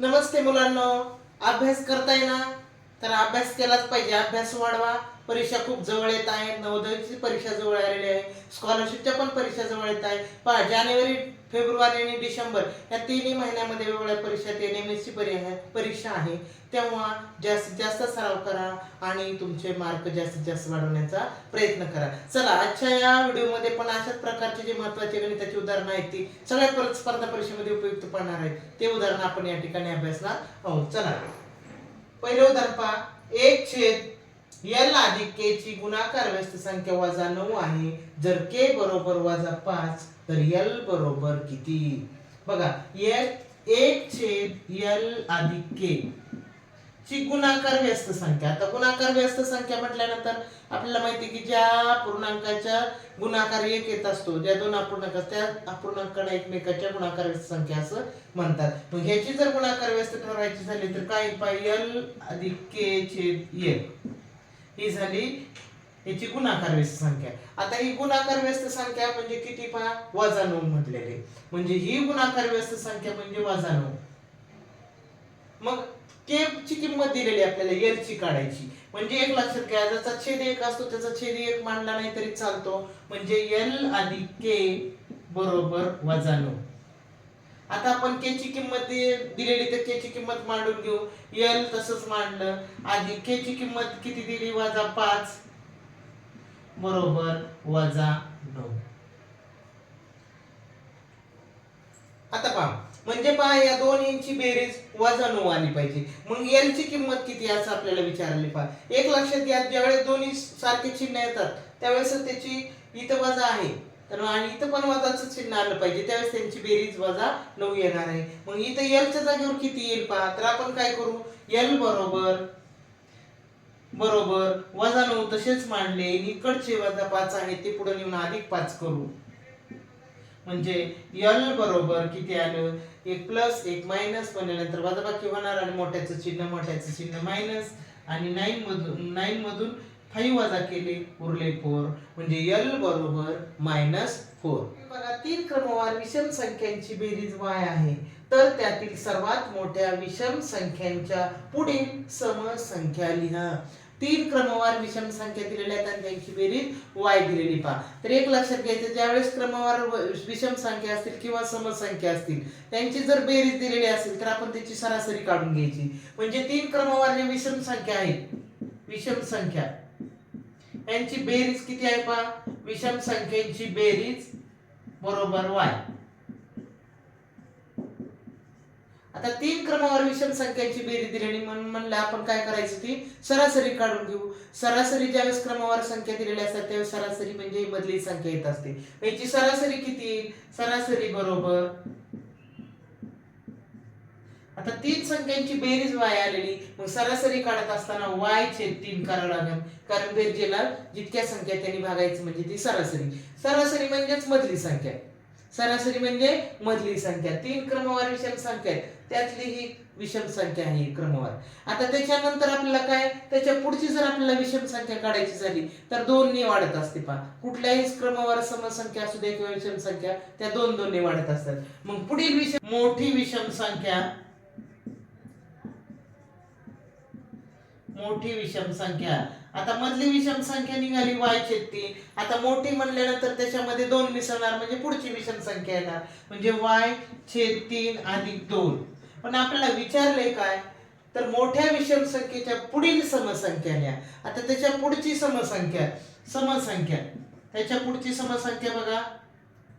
नमस्ते मुलांनो. अभ्यास करताय ना? तर अभ्यास केलाच पाहिजे. अभ्यास वाढवा. परीक्षा खूप जवळ येत आहे नवोदयची परीक्षा जवळ आलेली आहे. स्कॉलरशिपच्या पण परीक्षा जवळ येत आहे पहा जानेवारी फेब्रुवारी आणि डिसेंबर या तिन्ही महिन्यामध्ये वेगवेगळ्या परीक्षा एन एम एस सी परीक्षा आहे. तेव्हा जास्तीत जास्त सराव करा आणि तुमचे मार्क जास्तीत जास्त वाढवण्याचा प्रयत्न करा. चला आजच्या या व्हिडिओमध्ये पण अशाच प्रकारचे जे महत्त्वाचे गणिताची उदाहरणं आहेत ती सगळ्या पर- स्पर्धा परीक्षेमध्ये उपयुक्त पडणार आहेत. ते उदाहरण आपण या ठिकाणी अभ्यासणार आहोत. चला. पहिले उदाहरण पहा. एक छेद एल अधिक के ची गुणाकार व्यस्त संख्या वजा नऊ आहे. जर के बरोबर वजा पाच तर एल बरोबर किती? बघा एल एक छेद एल अधिक के ची गुणाकार व्यस्त संख्या. आता गुणाकार व्यस्त संख्या म्हटल्यानंतर आपल्याला माहिती आहे की ज्या पूर्णांकाच्या गुणाकार एक येत असतो ज्या दोन अपूर्णांक त्या अपूर्णांकाला एकमेकाच्या गुणाकार व्यस्त संख्या असं म्हणतात. मग ह्याची जर गुणाकार व्यस्त ठरवायची झाली तर काय? उपाय एल अधिक के छेद एल ही झाली ह्याची गुणाकार व्यस्त संख्या आता ही गुणाकार व्यस्त संख्या म्हणजे किती पहा? वजा नऊ म्हटलेले. म्हणजे ही गुणाकार व्यस्त संख्या म्हणजे वजा नऊ. मग के ची किंमत दिलेली आपल्याला एल ची काढायची. म्हणजे एक लक्षात घ्या ज्याचा छेद एक असतो त्याचा छेद एक मांडला नाही तरी चालतो. म्हणजे एल आणि के बरोबर वजा नऊ. आता आपण के ची किंमत दिलेली तर के ची किंमत मांडून घेऊ. एल तसंच मांडलं. आधी के ची किंमत किती दिली? वजा पाच. बरोबर वजा नऊ आता पहा म्हणजे पहा या दोन इंची बेरीज वजा नऊ आली पाहिजे. मग एल ची किंमत किती असं आपल्याला विचारले पहा. एक लक्षात घ्या ज्यावेळेस दोन्ही सारखे चिन्ह येतात त्यावेळेस त्याची इथं वजा आहे. तर आणि इथं पण वजाचं चिन्ह आलं पाहिजे त्यावेळेस त्यांची बेरीज वजा नऊ येणार आहे. मग इथं एलच्या जागेवर किती येईल पहा तर आपण काय करू? एल बरोबर बरोबर. वजा नऊ तसेच मांडले. इकडचे वजा पाच आहे ते पुढे नेऊन अधिक पाच करू. म्हणजे एल बरोबर किती आलं? एक प्लस एक मायनस बनल्यानंतर वजाबाकी होणार आणि मोठ्याचं चिन्ह मोठ्याचं चिन्ह मायनस आणि नाईन मधून नाईन मधून फाईव्ह वजा केले उरले फोर म्हणजे यल बरोबर मायनस फोर बघा तीन क्रमवार विषम संख्यांची बेरीज वाय आहे. तर त्यातील सर्वात मोठ्या विषम संख्यांच्या पुढील समसंख्या लिहा. तीन क्रमवार विषम संख्या दिलेल्या आहेत आणि त्यांची बेरीज वाय दिलेली पहा. तर एक लक्षात घ्यायचं ज्यावेळेस क्रमवार विषम संख्या असतील किंवा समसंख्या असतील त्यांची जर बेरीज दिलेली असेल तर आपण त्याची सरासरी काढून घ्यायची. म्हणजे तीन क्रमवार जे विषम संख्या आहेत विषम संख्या यांची बेरीज किती आहे पहा? विषम संख्येची बेरीज बरोबर वाय. आता तीन क्रमावर विषम संख्यांची बेरीज दिलेली म्हणून म्हणलं आपण काय करायचं ती? सरासरी काढून घेऊ. सरासरी ज्यावेळेस क्रमवार संख्या दिलेल्या असतात त्यावेळेस सरासरी म्हणजे मधली संख्या येत असते. याची सरासरी किती सरासरी बरोबर. आता तीन संख्यांची बेरीज वाय आलेली. मग सरासरी काढत असताना वाय छेद तीन करावं लागेल. कारण बेरजेला जितक्या संख्या त्यांनी भागायची म्हणजे ती सरासरी. सरासरी म्हणजेच मधली संख्या. सरासरी म्हणजे मधली संख्या. तीन क्रमवार विषम संख्या आहेत. त्यातली ही विषम संख्या आहे ही क्रमवार. आता त्याच्यानंतर आपल्याला काय? त्याच्या पुढची जर आपल्याला विषम संख्या काढायची झाली तर दोन ने वाढत असते पहा. कुठल्याही क्रमवार समसंख्या असू दे किंवा विषम संख्या त्या दोन दोन ने वाढत असतात. मग पुढील विषम मोठी विषम संख्या मोठी विषम संख्या. आता मधली विषम संख्या निघाली वाय छेद आता मोठी म्हणल्यानंतर त्याच्यामध्ये दोन मिसळणार म्हणजे पुढची विषम संख्या येणार. म्हणजे वाय छेद तीन अधिक दोन. पण आपल्याला विचारलंय काय? तर मोठ्या विषम संख्येच्या पुढील समसंख्या लिहा आता त्याच्या पुढची समसंख्या समसंख्या. त्याच्या पुढची समसंख्या बघा.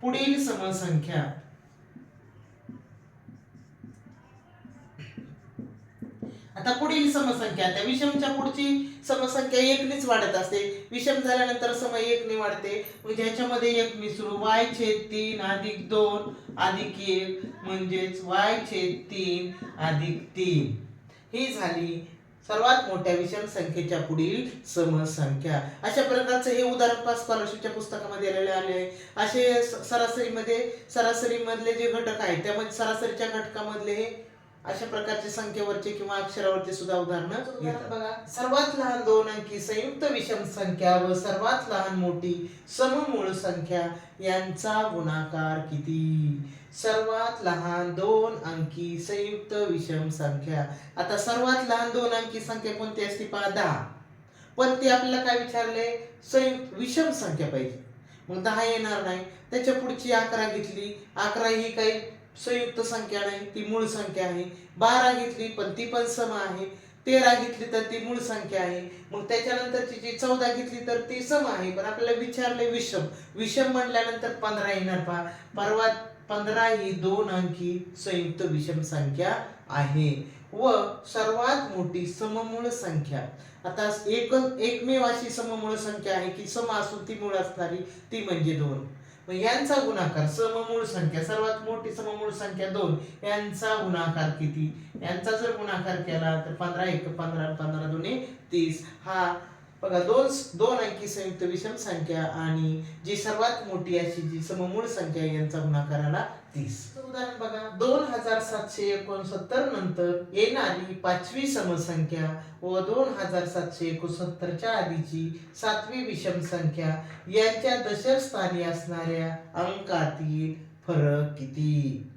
पुढील समसंख्या. आता पुढील समसंख्या त्या विषमच्या पुढची समसंख्या एकनीच वाढत असते. विषम झाल्यानंतर सम एकने वाढते. म्हणजे ह्याच्यामध्ये एक मिसळू वाय छेद तीन अधिक दोन अधिक एक म्हणजेच वाय छेद तीन अधिक तीन. ही झाली सर्वात मोठ्या विषम संख्येच्या पुढील समसंख्या. अशा प्रकारचं हे उदाहरण पास स्कॉलरशिपच्या पुस्तकामध्ये आलेले आले. असे स- सरासरीमध्ये सरासरीमधले जे घटक आहेत त्यामध्ये सरासरीच्या घटकामधले हे अशा प्रकारचे संख्येवरचे किंवा अक्षरावरचे सुद्धा उदाहरणं बघा सर्वात लहान दोन अंकी संयुक्त विषम संख्या व सर्वात लहान मोठी सममूळ संख्या यांचा गुणाकार किती? सर्वात लहान दोन अंकी संयुक्त विषम संख्या. आता सर्वात लहान दोन अंकी संख्या कोणती असते पहा दहा. पण ते आपल्याला काय विचारले? संयुक्त विषम संख्या पाहिजे. मग दहा येणार नाही. त्याच्या पुढची अकरा घेतली. अकरा ही काही संयुक्त संख्या नाही ती मूळ संख्या आहे. बारा घेतली पण ती पण सम आहे. तेरा घेतली तर ती मूळ संख्या आहे. मग त्याच्यानंतरची जी चौदा घेतली तर ती सम आहे. पण आपल्याला विचारले विषम. विषम म्हटल्यानंतर पंधरा येणार पहा. परवा पंधरा ही दोन अंकी संयुक्त विषम संख्या आहे. व सर्वात मोठी सममूळ संख्या. आता एक एकमेव अशी सममूळ संख्या आहे की सम असून ती मूळ असणारी ती म्हणजे दोन. मग यांचा गुणाकार सममूळ संख्या सर्वात मोठी सममूळ संख्या दोन यांचा गुणाकार किती? यांचा जर गुणाकार केला तर पंधरा एक पंधरा पंधरा दोन्ही तीस. हा बघा दोन दोन अंकी संयुक्त विषम संख्या आणि जी सर्वात मोठी अशी जी सममूळ संख्या यांचा गुणाकार आला तीस. उदाहरण बघा दोन हजार सातशे एकोणसत्तर नंतर येणारी पाचवी समसंख्या व दोन हजार सातशे एकोणसत्तरच्या आधीची सातवी विषम संख्या यांच्या दशस्थानी असणाऱ्या अंकातील फरक किती?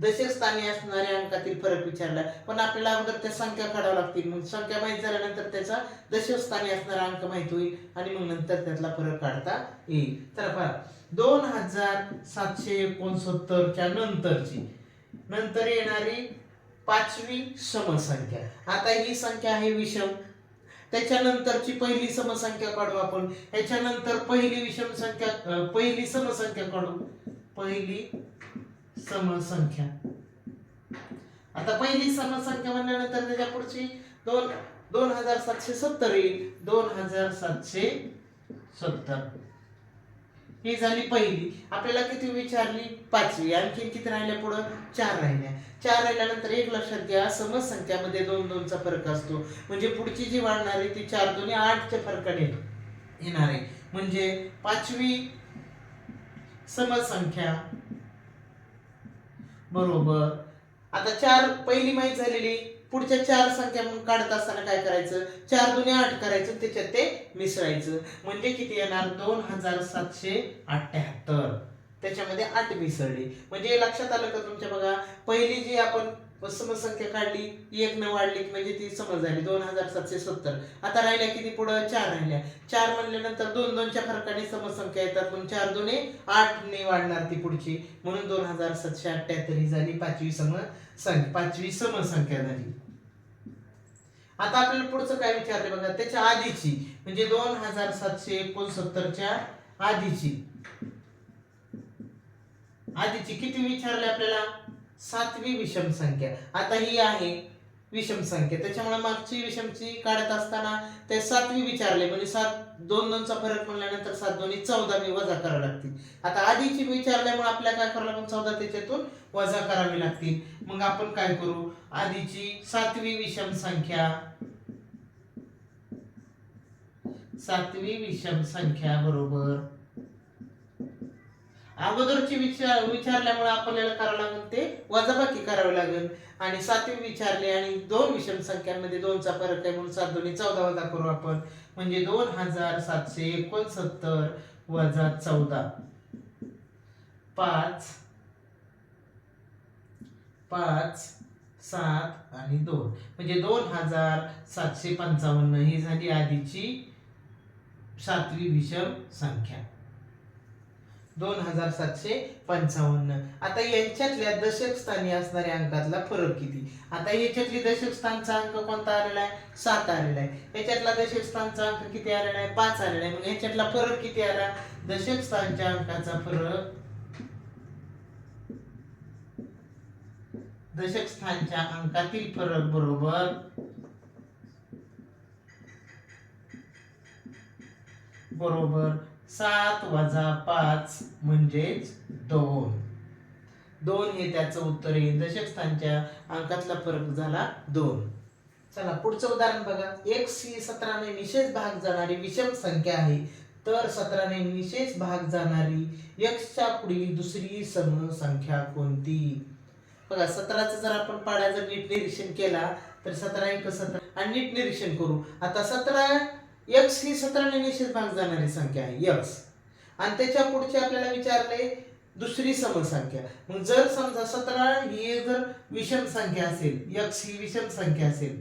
दशक स्थानी असणाऱ्या अंकातील फरक विचारला. पण आपल्याला अगोदर त्या संख्या काढाव्या लागतील. मग संख्या माहीत झाल्यानंतर त्याचा दशक स्थानी असणारा अंक माहीत होईल आणि मग नंतर त्यातला फरक काढता येईल. तर पहा. दोन हजार सातशे एकोणसत्तरच्या नंतरची. नंतर येणारी पाचवी समसंख्या. आता ही संख्या आहे विषम. त्याच्यानंतरची पहिली समसंख्या काढू आपण. ह्याच्यानंतर पहिली विषम संख्या पहिली समसंख्या काढू. पहिली समसंख्या. आता पहिली समसंख्या म्हणल्यानंतर त्याच्या पुढची दोन दोन हजार सातशे सत्तर येईल. दोन हजार सातशे सत्तर. ही झाली पहिली. आपल्याला किती विचारली? पाचवी. आणखी किती राहिल्या पुढं? चार राहिल्या. चार राहिल्यानंतर एक लक्षात घ्या समसंख्यामध्ये दोन दोनचा फरक असतो. म्हणजे पुढची जी वाढणार आहे ती चार दोन्ही आठच्या फरकाने येणार आहे. म्हणजे पाचवी समसंख्या बरोबर. आता चार पहिली माहीत झालेली पुढच्या चार संख्या म्हणून काढत असताना काय करायचं? चार दुने आठ करायचं त्याच्यात ते मिसळायचं. म्हणजे किती येणार? दोन हजार सातशे अठ्याहत्तर. त्याच्यामध्ये आठ मिसळली. म्हणजे लक्षात आलं का तुमच्या बघा? पहिली जी आपण समसंख्या काढली एक न वाढली की म्हणजे ती समज झाली दोन हजार सातशे सत्तर. आता राहिल्या किती पुढं? चार राहिल्या. चार म्हणल्यानंतर दोन दोनच्या फरकाने समसंख्या येतात पण चार दोन्ही आठ ने वाढणार ती पुढची. म्हणून दोन हजार सातशे अठ्ठ्याहत्तर ही झाली पाचवी समसंख्या पाचवी समसंख्या झाली. आता आपल्याला पुढचं काय विचारले बघा? त्याच्या आधीची म्हणजे दोन हजार सातशे एकोणसत्तरच्या आधीची. आधीची किती विचारले आपल्याला? सातवी विषम संख्या. आता ही आहे विषम संख्या. त्याच्यामुळे मागची विषमची काढत असताना ते सातवी विचारले. म्हणजे सात दोन दोनचा फरक म्हणल्यानंतर सात दोन्ही चौदा मी वजा करावी लागतील. आता आधीची विचारल्यामुळे आपल्याला काय करावं लागेल? चौदा त्याच्यातून वजा करावी लागतील. मग आपण काय करू? आधीची सातवी विषम संख्या. सातवी विषम संख्या बरोबर. अगोदरची विचार विचारल्यामुळे आपल्याला करावं लागेल ते वजाबाकी करावे लागेल. आणि सातवी विचारले आणि दोन विषम संख्यांमध्ये दोनचा फरक आहे म्हणून सात दोन्ही चौदा वजा करू आपण. म्हणजे दोन हजार सातशे एकोणसत्तर वजा चौदा. पाच पाच सात आणि दोन. म्हणजे दोन हजार सातशे पंचावन्न ही झाली आधीची सातवी विषम संख्या. दोन हजार सातशे पंचावन्न. आता यांच्यातल्या दशक स्थानी असणाऱ्या अंकातला फरक किती? आता याच्यातली दशक स्थानचा अंक कोणता आलेला आहे? सात आलेला आहे. याच्यातला दशक स्थानचा अंक किती आलेला आहे? पाच आलेला आहे. मग याच्यातला फरक किती आला? दशक स्थानच्या अंकाचा फरक दशक स्थानच्या अंकातील फरक बरोबर बरोबर सात वजा पाच म्हणजेच दोन. दोन हे त्याचं उत्तर आहे. दशक स्थानच्या अंकातला फरक झाला दोन. चला पुढचं उदाहरण बघा. एक सी सतराने निशेष भाग जाणारी विषम संख्या आहे. तर सतराने निशेष भाग जाणारी एक्सच्या पुढील दुसरी सम संख्या कोणती? बघा सतराचं जर आपण पाड्याचं नीट निरीक्षण केला तर सतरा एक सतरा. आणि नीट निरीक्षण करू. आता सतरा यक्स ही सतराने निश्चित भाग जाणारी संख्या आहे यक्स आणि त्याच्या पुढचे आपल्याला विचारले दुसरी समसंख्या. मग जर समजा सतरा ही जर विषम संख्या असेल यक्स ही विषम संख्या असेल.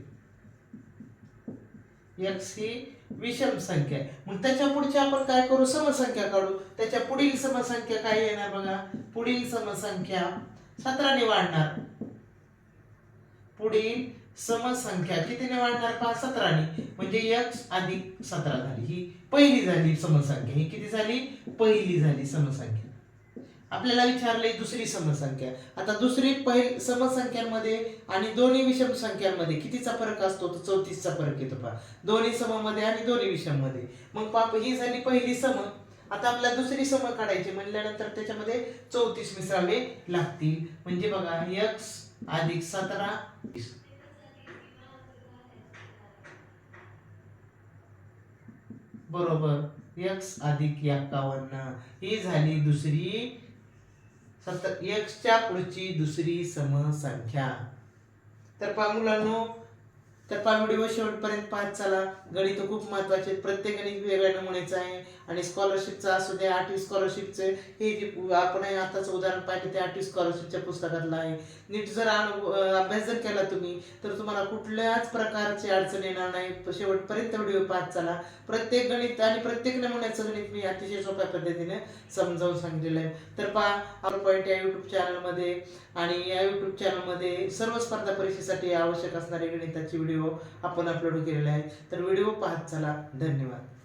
यक्स ही विषम संख्या आहे. मग त्याच्या पुढची आपण काय करू? समसंख्या काढू. त्याच्या पुढील समसंख्या काय येणार बघा? पुढील समसंख्या सतराने वाढणार. पुढे समसंख्या कितीने वाढणार? पहा सतराने. म्हणजे यक्ष अधिक सतरा झाली. ही पहिली झाली समसंख्या. ही किती झाली? पहिली झाली समसंख्या. आपल्याला विचारले दुसरी समसंख्या. आता दुसरी पहिली समसंख्यांमध्ये आणि दोन्ही विषम संख्यांमध्ये कितीचा फरक असतो? तर चौतीसचा फरक येतो पहा. दोन्ही सममध्ये आणि दोन्ही विषममध्ये. मग पाप ही झाली पहिली सम. आता आपल्याला दुसरी सम काढायची म्हणल्यानंतर त्याच्यामध्ये चौतीस मिसरावे लागतील. म्हणजे बघा यक्ष अधिक सतरा. बरोबर. एक्स अधिक एक्कावन्न ही झाली दुसरी सत एक्सच्या पुढची दुसरी समसंख्या. तर पहा मुलांनो तर पहा व्हिडिओ शेवटपर्यंत पाहत चला. गणित खूप महत्त्वाचे प्रत्येक गणित वेगळ्या नमुन्याचं आहे. आणि स्कॉलरशिपचा असू दे आठवी स्कॉलरशिपचे हे जे आपण हे आताच उदाहरण पाहिजे ते आठवी स्कॉलरशिपच्या पुस्तकातलं आहे. नीट जर अभ्यास जर केला तुम्ही तर तुम्हाला कुठल्याच प्रकारची अडचण येणार नाही. शेवटपर्यंत व्हिडिओ पाहत चला. प्रत्येक गणित आणि प्रत्येक नमुन्याचं गणित मी अतिशय सोप्या पद्धतीने समजावून सांगितलेलं आहे. तर पहा आपण पॉईंट या युट्यूब चॅनलमध्ये आणि या युट्यूब चॅनलमध्ये सर्व स्पर्धा परीक्षेसाठी आवश्यक असणारे गणिताचे व्हिडिओ आपण अपलोड केलेले आहेत. तर व्हिडिओ पाहत चला. धन्यवाद.